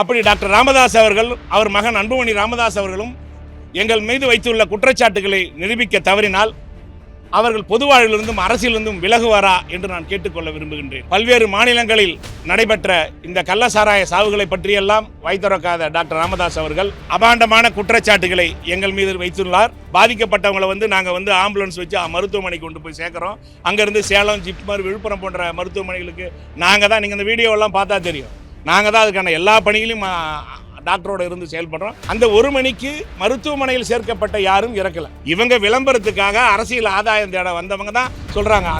அப்படி டாக்டர் ராமதாஸ் அவர்கள் அவர் மகன் அன்புமணி ராமதாஸ் அவர்களும் எங்கள் மீது வைத்துள்ள குற்றச்சாட்டுகளை நிரூபிக்க தவறினால் அவர்கள் பொது வாழ்விலிருந்தும் அரசியலிருந்தும் விலகுவாரா என்று நான் கேட்டுக்கொள்ள விரும்புகின்றேன். பல்வேறு மாநிலங்களில் நடைபெற்ற இந்த கள்ளசாராய சாவுகளை பற்றியெல்லாம் வைத்திறக்காத டாக்டர் ராமதாஸ் அவர்கள் அபாண்டமான குற்றச்சாட்டுகளை எங்கள் மீது வைத்துள்ளார். பாதிக்கப்பட்டவங்களை வந்து நாங்கள் வந்து ஆம்புலன்ஸ் வச்சு மருத்துவமனைக்கு கொண்டு போய் சேர்க்குறோம். அங்கேருந்து சேலம் ஜிப்மர் விழுப்புரம் போன்ற மருத்துவமனைகளுக்கு நாங்கள் தான் நீங்கள் இந்த வீடியோவெல்லாம் பார்த்தா தெரியும். நாங்கள் தான் அதுக்கான எல்லா பணிகளையும் டாக்டரோட இருந்து செயல்படுறோம். அந்த ஒரு மணிக்கு மருத்துவமனையில் சேர்க்கப்பட்ட யாரும் இறக்கல. இவங்க விளம்பரத்துக்காக அரசியல் ஆதாயம் தேட வந்தவங்க தான் சொல்றாங்க.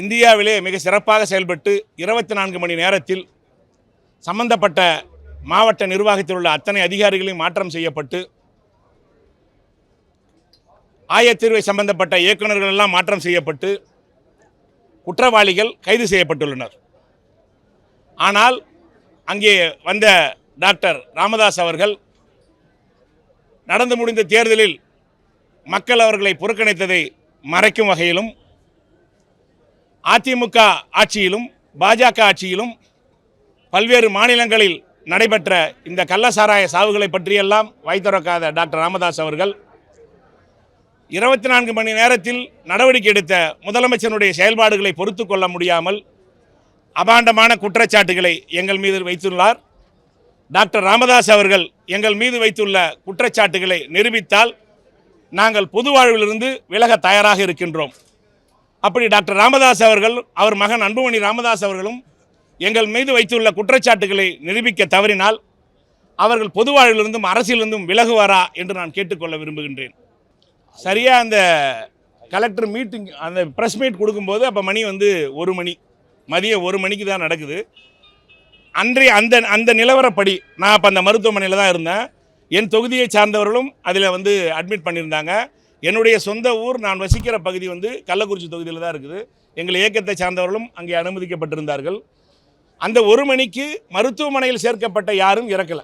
இந்தியாவிலே மிக சிறப்பாக செயல்பட்டு இருபத்தி நான்கு மணி நேரத்தில் சம்பந்தப்பட்ட மாவட்ட நிர்வாகத்தில் உள்ள அத்தனை அதிகாரிகளையும் மாற்றம் செய்யப்பட்டு ஆயத்தீர்வை சம்பந்தப்பட்ட இயக்குநர்கள் எல்லாம் மாற்றம் செய்யப்பட்டு குற்றவாளிகள் கைது செய்யப்பட்டுள்ளனர். ஆனால் அங்கே வந்த டாக்டர் ராமதாஸ் அவர்கள் நடந்து முடிந்த தேர்தலில் மக்கள் அவர்களை புறக்கணித்ததை மறைக்கும் வகையிலும் அதிமுக ஆட்சியிலும் பாஜக ஆட்சியிலும் பல்வேறு மாநிலங்களில் நடைபெற்ற இந்த கள்ளசாராய சாவுகளை பற்றியெல்லாம் வைத்திறக்காத டாக்டர் ராமதாஸ் அவர்கள் இருபத்தி நான்கு மணி நேரத்தில் நடவடிக்கை எடுத்த முதலமைச்சருடைய செயல்பாடுகளை பொறுத்து கொள்ள முடியாமல் அபாண்டமான குற்றச்சாட்டுகளை எங்கள் மீது வைத்துள்ளார். டாக்டர் ராமதாஸ் அவர்கள் எங்கள் மீது வைத்துள்ள குற்றச்சாட்டுகளை நிரூபித்தால் நாங்கள் பொது வாழ்விலிருந்து விலக தயாராக இருக்கின்றோம். அப்படி டாக்டர் ராமதாஸ் அவர்கள் அவர் மகன் அன்புமணி ராமதாஸ் அவர்களும் எங்கள் மீது வைத்துள்ள குற்றச்சாட்டுகளை நிரூபிக்க தவறினால் அவர்கள் பொது வாழ்விலிருந்தும் அரசியலிருந்தும் விலகுவாரா என்று நான் கேட்டுக்கொள்ள விரும்புகின்றேன். சரியாக அந்த கலெக்டர் மீட்டிங் அந்த ப்ரெஸ் மீட் கொடுக்கும்போது அப்போ மணி வந்து ஒரு மணி மதியம் ஒரு மணிக்கு தான் நடக்குது. அன்றைய அந்த அந்த நிலவரப்படி நான் அப்போ அந்த மருத்துவமனையில் தான் இருந்தேன். என் தொகுதியை சார்ந்தவர்களும் அதில் வந்து அட்மிட் பண்ணியிருந்தாங்க. என்னுடைய சொந்த ஊர் நான் வசிக்கிற பகுதி வந்து கள்ளக்குறிச்சி தொகுதியில் தான் இருக்குது. எங்கள் இயக்கத்தை சார்ந்தவர்களும் அங்கே அனுமதிக்கப்பட்டிருந்தார்கள். அந்த ஒரு மணிக்கு மருத்துவமனையில் சேர்க்கப்பட்ட யாரும் இறக்கலை.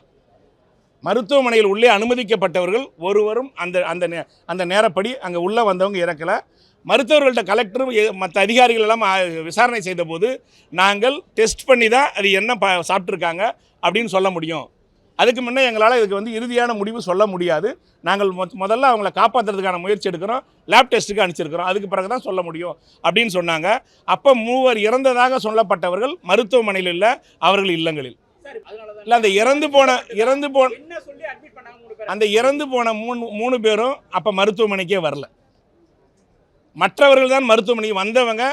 மருத்துவமனையில் உள்ளே அனுமதிக்கப்பட்டவர்கள் ஒருவரும் அந்த அந்த நே- அந்த நேரப்படி அங்கே உள்ளே வந்தவங்க இறக்கலை. மருத்துவர்கள்ட்ட கலெக்டரும் எ- மற்ற அதிகாரிகள் எல்லாம் விசாரணை செய்தபோது நாங்கள் டெஸ்ட் பண்ணி தான் அது என்ன ப சாப்பிட்ருக்காங்க அப்படின்னு சொல்ல முடியும். அதுக்கு முன்னே எங்களால் இதுக்கு வந்து இறுதியான முடிவு சொல்ல முடியாது. நாங்கள் முதல்ல அவங்கள காப்பாற்றுறதுக்கான முயற்சி எடுக்கிறோம். லேப் டெஸ்ட்டுக்கு அனுப்பிச்சிருக்கிறோம். அதுக்கு பிறகு தான் சொல்ல முடியும் அப்படின்னு சொன்னாங்க. அப்போ மூவர் இறந்ததாக சொல்லப்பட்டவர்கள் மருத்துவமனையில் இல்லை அவர்கள் இல்லங்களில். இல்லை அந்த இறந்து போன இறந்து போன அந்த இறந்து போன மூணு மூணு பேரும் அப்போ மருத்துவமனைக்கே வரல. மற்றவர்கள் தான் மருத்துவமனைக்கு வந்தவங்க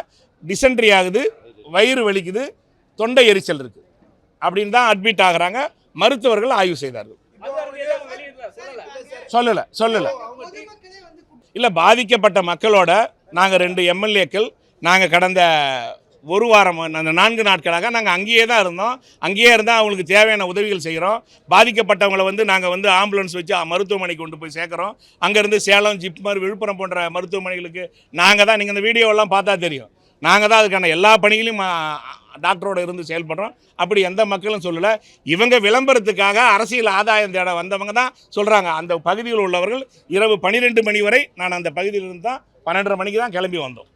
டிசென்ட்ரி ஆகுது வயிறு வலிக்குது தொண்டை எரிச்சல் இருக்குது அப்படின்னு தான் அட்மிட் ஆகுறாங்க. மருத்துவர்கள் ஆய்வு செய்தார்கள். சொல்லல சொல்லலை. சொல்லலை இல்லை பாதிக்கப்பட்ட மக்களோட நாங்கள் ரெண்டு எம்எல்ஏக்கள் நாங்கள் கடந்த ஒரு வாரம் அந்த நான்கு நாட்களாக நாங்கள் அங்கேயே தான் இருந்தோம். அங்கேயே இருந்தால் அவங்களுக்கு தேவையான உதவிகள் செய்கிறோம் பாதிக்கப்பட்டவங்களை வந்து நாங்கள் வந்து ஆம்புலன்ஸ் வச்சு மருத்துவமனைக்கு கொண்டு போய் சேர்க்குறோம். அங்கேருந்து சேலம் ஜிப்மர் விழுப்புரம் போன்ற மருத்துவமனைகளுக்கு நாங்கள் தான் நீங்கள் இந்த வீடியோவெல்லாம் பார்த்தா தெரியும். நாங்கள் தான் அதுக்கான எல்லா பணிகளையும் டாக்டரோட இருந்து செயல்படுறோம். அப்படி எந்த மக்களும் சொல்லலை. இவங்க விளம்பரத்துக்காக அரசியல் ஆதாயம் தேட வந்தவங்க தான் சொல்கிறாங்க அந்த பகுதியில் உள்ளவர்கள் இரவு பன்னிரெண்டு மணி வரை நான் அந்த பகுதியிலிருந்து தான் பன்னெண்டரை மணிக்கு தான் கிளம்பி வந்தோம்.